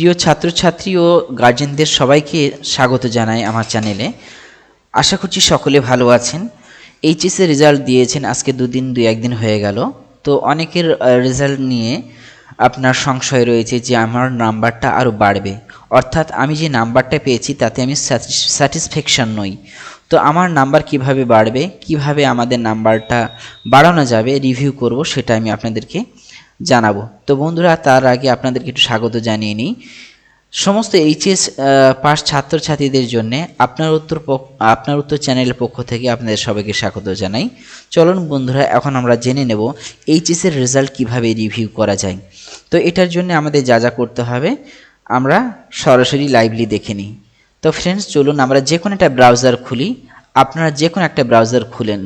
প্রিয় ছাত্রছাত্রী ও গার্জেনদের সবাইকে স্বাগত জানাই আমার চ্যানেলে আশা করছি সকলে ভালো আছেন। এইচএসের রেজাল্ট দিয়েছেন, আজকে দুদিন, দুই একদিন হয়ে গেল। তো অনেকের রেজাল্ট নিয়ে আপনার সংশয় রয়েছে যে আমার নাম্বারটা আরও বাড়বে। অর্থাৎ আমি যে নাম্বারটা পেয়েছি, তাতে আমি স্যাটিসফ্যাকশন নই। তো আমার নাম্বার কীভাবে বাড়বে, কীভাবে আমাদের নাম্বারটা বাড়ানো যাবে রিভিউ করব, সেটা আমি আপনাদেরকে জানাব। তো বন্ধুরা, তার আগে আপনাদেরকে একটু স্বাগত জানিয়ে নিই। সমস্ত এইচএস পাস ছাত্রছাত্রীদের জন্য আপনার উত্তর আপনার উত্তর চ্যানেলের পক্ষ থেকে আপনাদের সবাইকে স্বাগত জানাই। চলুন বন্ধুরা, এখন আমরা জেনে নেব এইচএস এর রেজাল্ট কীভাবে রিভিউ করা যায়। তো এটার জন্য আমাদের যা যা করতে হবে, আমরা সরাসরি লাইভলি দেখে নিই। তো ফ্রেন্ডস চলুন আমরা যে কোনো একটা ব্রাউজার খুলি। আপনারা যে কোনো একটা ব্রাউজার খুলেন।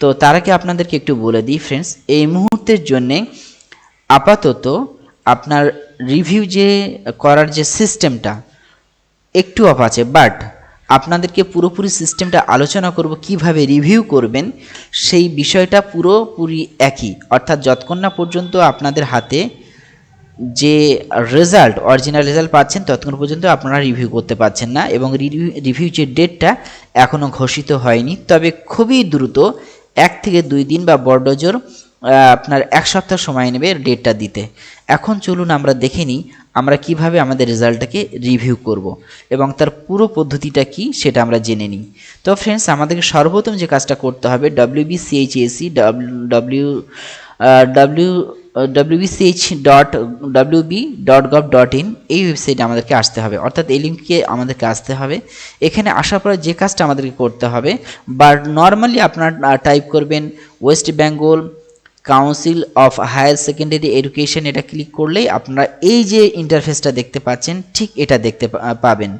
তো তার আগে আপনাদেরকে একটু বলে দিই ফ্রেন্ডস এই মুহূর্তের জন্যে আপাতত আপনার রিভিউ যে করার যে সিস্টেমটা একটু অফ আছে বাট আপনাদেরকে পুরোপুরি সিস্টেমটা আলোচনা করব কীভাবে রিভিউ করবেন, সেই বিষয়টা পুরোপুরি একই। অর্থাৎ যতক্ষণ না পর্যন্ত আপনাদের হাতে যে রেজাল্ট অরিজিনাল রেজাল্ট পাচ্ছেন, ততক্ষণ পর্যন্ত আপনারা রিভিউ করতে পারছেন না এবং রিভিউ রিভিউ যে ডেটটা এখনও ঘোষিত হয়নি। তবে খুবই দ্রুত এক থেকে দুই দিন বা বড়জোর আপনার এক সপ্তাহ সময় নেবে ডেটটা দিতে। এখন চলুন আমরা দেখে নিই আমরা কীভাবে আমাদের রেজাল্টটাকে রিভিউ করব এবং তার পুরো পদ্ধতিটা কি সেটা আমরা জেনে নিই। তো ফ্রেন্ডস আমাদেরকে সর্বপ্রথম যে কাজটা করতে হবে W B সিএইচএসি W W WBCH dot WB dot gov dot in এই ওয়েবসাইটে আমাদেরকে আসতে হবে। অর্থাৎ এই লিঙ্কে আমাদেরকে আসতে হবে। এখানে আসার পর যে কাজটা আমাদেরকে করতে হবে বা নর্মালি আপনার টাইপ করবেন West Bengal council of higher secondary education এটা ক্লিক করলেই আপনারা এই যে ইন্টারফেসটা দেখতে পাচ্ছেন, ঠিক এটা দেখতে পাবেন।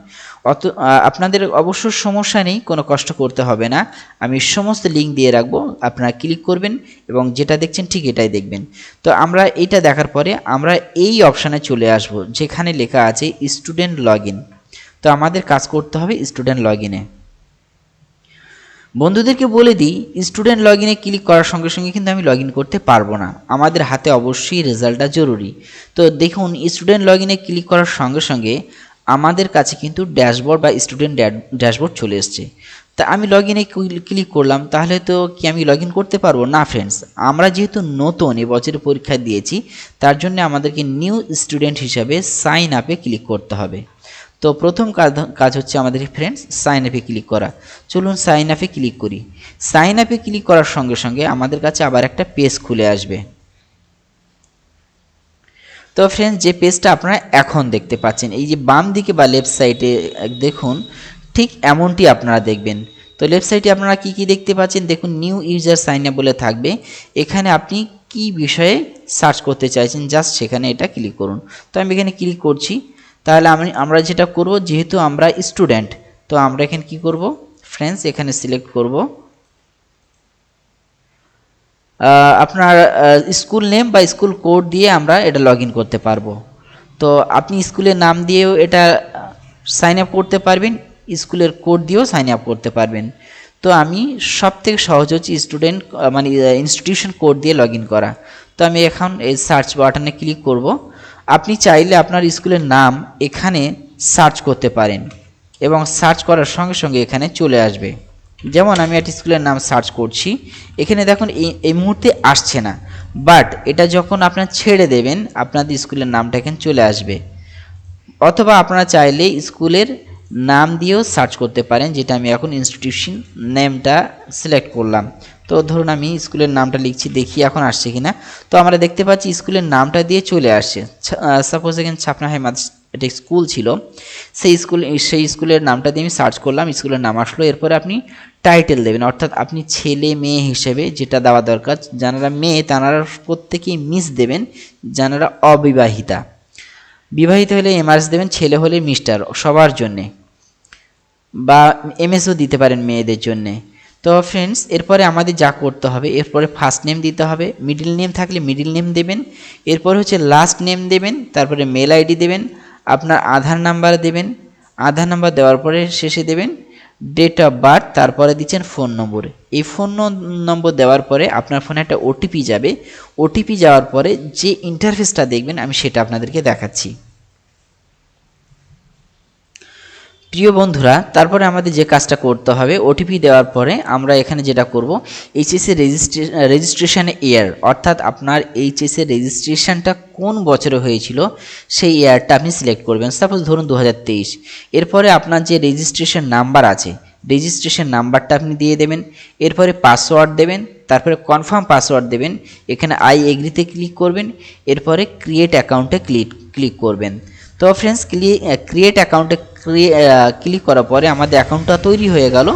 অত আপনাদের অবশ্য সমস্যা নেই, কোনো কষ্ট করতে হবে না। আমি সমস্ত লিঙ্ক দিয়ে রাখব, আপনারা ক্লিক করবেন এবং যেটা দেখছেন ঠিক এটাই দেখবেন। তো আমরা এটা দেখার পরে আমরা এই অপশানে চলে আসব, যেখানে লেখা আছে স্টুডেন্ট লগ তো আমাদের কাজ করতে হবে স্টুডেন্ট লগ ইনে বন্ধুদেরকে বলে দিই স্টুডেন্ট লগ ইনে ক্লিক করার সঙ্গে সঙ্গে কিন্তু আমি লগ ইন করতে পারব না। আমাদের হাতে অবশ্যই রেজাল্টটা জরুরি। তো দেখুন স্টুডেন্ট লগ ইনে ক্লিক করার সঙ্গে সঙ্গে আমাদের কাছে কিন্তু ড্যাশবোর্ড বা স্টুডেন্ট ড্যাশবোর্ড চলে এসছে। তা আমি লগ ইনে ক্লিক করলাম, তাহলে তো কি আমি লগ ইন করতে পারব? না ফ্রেন্ডস আমরা যেহেতু নতুন এবছর পরীক্ষা দিয়েছি, তার জন্য আমাদেরকে নিউ স্টুডেন্ট হিসাবে সাইন আপে ক্লিক করতে হবে। তো প্রথম কাজ কাজ হচ্ছে আমাদের ফ্রেন্ডস সাইন আপে ক্লিক করা। চলুন সাইন আপে ক্লিক করি। সাইন আপে ক্লিক করার সঙ্গে সঙ্গে আমাদের কাছে আবার একটা পেজ খুলে আসবে। তো ফ্রেন্ডস যে পেজটা আপনারা এখন দেখতে পাচ্ছেন, এই যে বাম দিকে বা লেফট সাইডে দেখুন, ঠিক এমনটি আপনারা দেখবেন। তো লেফট সাইডে আপনারা কি কি দেখতে পাচ্ছেন? দেখুন নিউ ইউজার সাইন আপ বলে থাকবে। এখানে আপনি কি বিষয়ে সার্চ করতে চাইছেন জাস্ট সেখানে এটা ক্লিক করুন। তো আমি এখানে ক্লিক করছি। তাহলে আমি, আমরা যেটা করব, যেহেতু আমরা স্টুডেন্ট তো আমরা এখানে কি করব? ফ্রেন্ডস এখানে সিলেক্ট করব। আপনার স্কুল নেম বা স্কুল কোড দিয়ে আমরা এটা লগ করতে পারব। তো আপনি স্কুলের নাম দিয়েও এটা সাইন আপ করতে পারবেন স্কুলের কোড দিয়েও সাইন আপ করতে পারবেন। তো আমি সব থেকে সহজ হচ্ছে স্টুডেন্ট মানে ইনস্টিটিউশন কোড দিয়ে লগ করা। তো আমি এখন এই সার্চ বাটনে ক্লিক করব। আপনি চাইলে আপনার স্কুলের নাম এখানে সার্চ করতে পারেন এবং সার্চ করার সঙ্গে সঙ্গে এখানে চলে আসবে। যেমন আমি একটা স্কুলের নাম সার্চ করছি, এখানে দেখুন এই এই মুহূর্তে আসছে না বাট এটা যখন আপনার ছেড়ে দেবেন আপনাদের স্কুলের নামটা এখানে চলে আসবে। অথবা আপনারা চাইলে স্কুলের নাম দিয়েও সার্চ করতে পারেন, যেটা আমি এখন ইনস্টিটিউশন নেমটা সিলেক্ট করলাম। তো ধরুন আমি স্কুলের নামটা লিখছি, দেখি এখন আসছে কিনা। তো আমরা দেখতে পাচ্ছি স্কুলের নামটা দিয়ে চলে আসছে। সাপোজ এখানে ছাপনা হাই মাদ্রাসা, এটা স্কুল ছিল। সেই স্কুল, সেই স্কুলের নামটা দিয়ে আমি সার্চ করলাম, স্কুলের নাম আসলো। এরপরে আপনি টাইটেল দেবেন, অর্থাৎ আপনি ছেলে মেয়ে হিসেবে যেটা দেওয়া দরকার, যারা মেয়ে তারা প্রত্যেকেই মিস দেবেন, যারা অবিবাহিতা। বিবাহিত হলে এমআরএস দেবেন, ছেলে হলে মিস্টার সবার জন্যে। বা এমএসও দিতে পারেন মেয়েদের জন্যে। তো ফ্রেন্ডস এরপরে আমাদের যা করতে হবে, এরপরে ফার্স্ট নেম দিতে হবে মিডিল নেম থাকলে মিডিল নেম দেবেন, এরপর হচ্ছে লাস্ট নেম দেবেন, তারপরে মেল আইডি দেবেন, আপনার আধার নাম্বার দেবেন, আধার নাম্বার দেওয়ার পরে শেষে দেবেন ডেট অফ বার্থ তারপরে দিচ্ছেন ফোন নম্বর এই ফোন নম্বর দেওয়ার পরে আপনার ফোনে একটা ওটিপি যাবে ওটিপি যাওয়ার পরে যে ইন্টারফেসটা দেখবেন, আমি সেটা আপনাদেরকে দেখাচ্ছি। প্রিয় বন্ধুরা, তারপরে আমাদের যে কাজটা করতে হবে ওটিপি দেওয়ার পরে আমরা এখানে যেটা করব এইচএসসি রেজিস্ট্রেশন ইয়ার অর্থাৎ আপনার এইচএসসি রেজিস্ট্রেশনটা কোন বছরে হয়েছিল, সেই ইয়ারটা আপনি সিলেক্ট করবেন। সাপোজ ধরুন দু হাজার তেইশ, এরপরে আপনার যে রেজিস্ট্রেশন নাম্বার আছে রেজিস্ট্রেশন নাম্বারটা আপনি দিয়ে দেবেন, এরপরে পাসওয়ার্ড দেবেন, তারপরে কনফার্ম পাসওয়ার্ড দেবেন, এখানে আই এগ্রিতে ক্লিক করবেন, এরপরে ক্রিয়েট অ্যাকাউন্টে ক্লিক ক্লিক করবেন। তো ফ্রেন্ডস ক্রিয়েট অ্যাকাউন্টে ক্লিক করার পরে আমাদের অ্যাকাউন্টটা তৈরি হয়ে গেল।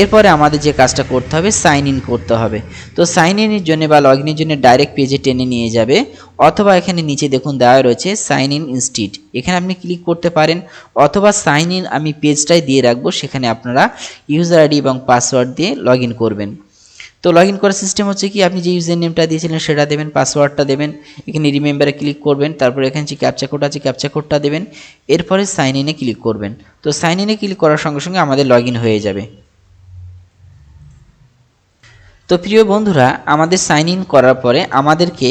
এরপরে আমাদের যে কাজটা করতে হবে সাইন ইন করতে হবে। তো সাইন ইনের জন্য বা লগ ইনের জন্য ডাইরেক্ট পেজে টেনে নিয়ে যাবে। অথবা এখানে নিচে দেখুন দেওয়া রয়েছে সাইন ইন ইনস্টিট এখানে আপনি ক্লিক করতে পারেন, অথবা সাইন ইন আমি পেজটাই দিয়ে রাখব, সেখানে আপনারা ইউজার আইডি এবং পাসওয়ার্ড দিয়ে লগ করবেন। তো লগ ইন করার সিস্টেম হচ্ছে কি, আপনি যে ইউজার নেমটা দিয়েছিলেন সেটা দেবেন পাসওয়ার্ডটা দেবেন, এখানে রিমেম্বারে ক্লিক করবেন, তারপরে এখানে যে ক্যাপচা কোড আছে ক্যাপচা কোডটা দেবেন, এরপরে সাইন ইনে ক্লিক করবেন। তো সাইন ইনে ক্লিক করার সঙ্গে সঙ্গে আমাদের লগ হয়ে যাবে। তো প্রিয় বন্ধুরা, আমাদের সাইন ইন করার পরে আমাদেরকে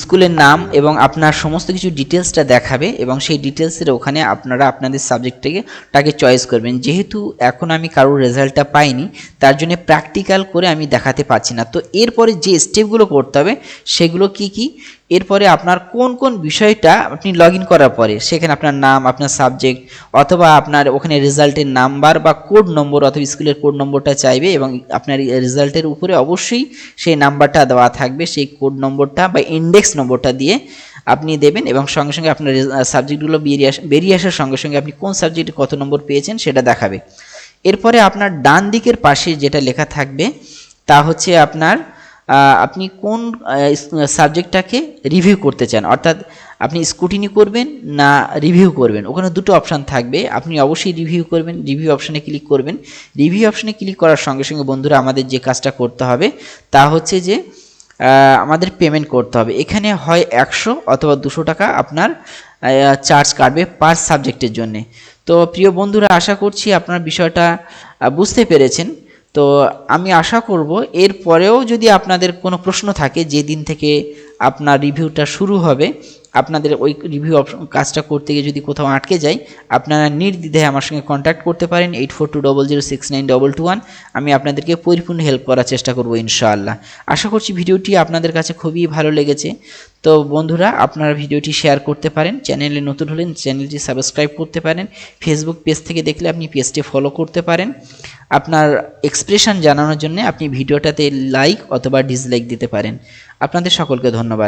স্কুলের নাম এবং আপনার সমস্ত কিছু ডিটেলসটা দেখাবে এবং সেই ডিটেলসের ওখানে আপনারা আপনাদের সাবজেক্টটাকে তাকে চয়েস করবেন। যেহেতু এখন আমি কারোর রেজাল্টটা পাইনি, তার জন্য প্র্যাকটিক্যাল করে আমি দেখাতে পাচ্ছি না। তো এরপরে যে স্টেপগুলো করতে হবে, সেগুলো কি কি? এরপরে আপনার কোন কোন বিষয়টা আপনি লগ ইন করার পরে, সেখানে আপনার নাম, আপনার সাবজেক্ট অথবা আপনার ওখানে রেজাল্টের নাম্বার বা কোড নম্বর অথবা স্কুলের কোড নম্বরটা চাইবে এবং আপনার রেজাল্টের উপরে অবশ্যই সেই নাম্বারটা দেওয়া থাকবে, সেই কোড নম্বরটা বা ইন্ডেক্স নম্বরটা দিয়ে আপনি দেবেন এবং সঙ্গে সঙ্গে আপনার সাবজেক্টগুলো বেরিয়ে বেরিয়ে আসার সঙ্গে সঙ্গে আপনি কোন সাবজেক্টে কত নম্বর পেয়েছেন সেটা দেখাবে। এরপরে আপনার ডান দিকের পাশে যেটা লেখা থাকবে, তা হচ্ছে আপনার আপনি কোন সাবজেক্টটাকে রিভিউ করতে চান? অর্থাৎ আপনি স্কুটিনি করবেন না রিভিউ করবেন? ওখানে দুটো অপশান থাকবে। আপনি অবশ্যই রিভিউ করবেন রিভিউ অপশানে ক্লিক করবেন। রিভিউ অপশানে ক্লিক করার সঙ্গে সঙ্গে বন্ধুরা আমাদের যে কাজটা করতে হবে, তা হচ্ছে যে আমাদের পেমেন্ট করতে হবে। এখানে হয় একশো অথবা দুশো টাকা আপনার চার্জ কাটবে পার সাবজেক্টের জন্যে। তো প্রিয় বন্ধুরা, আশা করছি আপনার বিষয়টা বুঝতে পেরেছেন। তো আমি আশা করব এর পরেও যদি আপনাদের কোনো প্রশ্ন থাকে, যেদিন থেকে আপনার রিভিউটা শুরু হবে আপনাদের ওই রিভিউ অপশন কাজটা করতে গিয়ে যদি কোথাও আটকে যায়, আপনারা নির্দ্বিধায় আমার সঙ্গে কন্ট্যাক্ট করতে পারেন eight four two double zero six nine double two one আমি আপনাদেরকে পরিপূর্ণ হেল্প করার চেষ্টা করব ইনশাআল্লাহ। আশা করছি ভিডিওটি আপনাদের কাছে খুবই ভালো লেগেছে। তো বন্ধুরা, আপনারা ভিডিওটি শেয়ার করতে পারেন, চ্যানেলে নতুন হলেন চ্যানেলটি সাবস্ক্রাইব করতে পারেন ফেসবুক পেজ থেকে দেখলে আপনি পেজটি ফলো করতে পারেন। আপনার এক্সপ্রেশন জানানোর জন্য আপনি ভিডিওটাতে লাইক অথবা ডিসলাইক দিতে পারেন। আপনাদের সকলকে ধন্যবাদ।